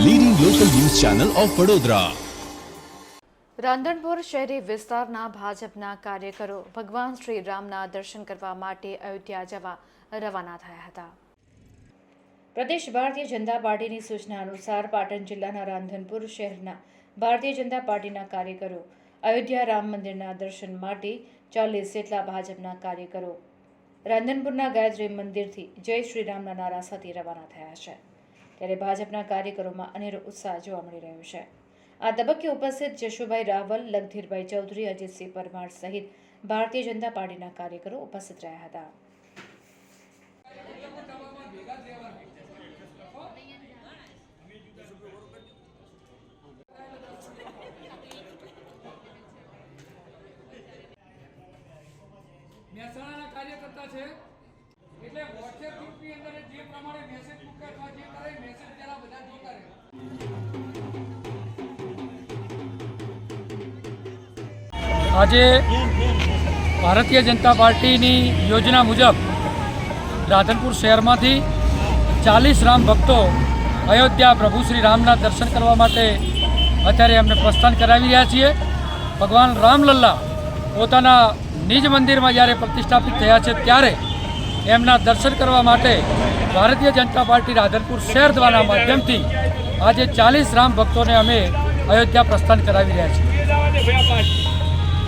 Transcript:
Channel of Vadodara Radhanpur શહેરી વિસ્તારના ભાજપના કાર્યકરો ભગવાન શ્રી રામના દર્શન કરવા માટે અયોધ્યા જવા રવાના થયા હતા. પ્રદેશ ભારતીય જનતા પાર્ટીની સૂચના અનુસાર પાટણ જિલ્લાના રાંધનપુર શહેરના ભારતીય જનતા પાર્ટીના કાર્યકરો અયોધ્યા રામ મંદિરના દર્શન માટે ચાલીસ જેટલા ભાજપના કાર્યકરો રાંધનપુરના ગાયત્રી મંદિરથી જય શ્રી રામના નારા સાથે રવાના થયા છે. ત્યારે ભાજપના કાર્યકરોમાં અનેરો ઉત્સાહ જોવા મળી રહ્યો છે. આ તબક્કે ઉપસ્થિત જશુભાઈ રાવલ, લગધીરભાઈ ચૌધરી, અજીતસિંહ પરમાર સહિત ભારતીય જનતા પાર્ટીના કાર્યકરો ઉપસ્થિત રહ્યા હતા. મહેસાણાના કાર્યકર્તા છે. એટલે વોટ્સએપ ગ્રુપની આજે ભારતીય જનતા પાર્ટીની યોજના મુજબ રાધનપુર શહેરમાંથી ચાલીસ રામ ભક્તો અયોધ્યા પ્રભુ શ્રી રામના દર્શન કરવા માટે અત્યારે અમને પ્રસ્થાન કરાવી રહ્યા છીએ. ભગવાન રામલલ્લા પોતાના નિજ મંદિરમાં જ્યારે પ્રતિષ્ઠાપિત થયા છે ત્યારે એમના દર્શન કરવા માટે ભારતીય જનતા પાર્ટી રાધનપુર શહેર દ્વારા માધ્યમથી આજે ચાલીસ રામ ભક્તોને અમે અયોધ્યા પ્રસ્થાન કરાવી રહ્યા છીએ.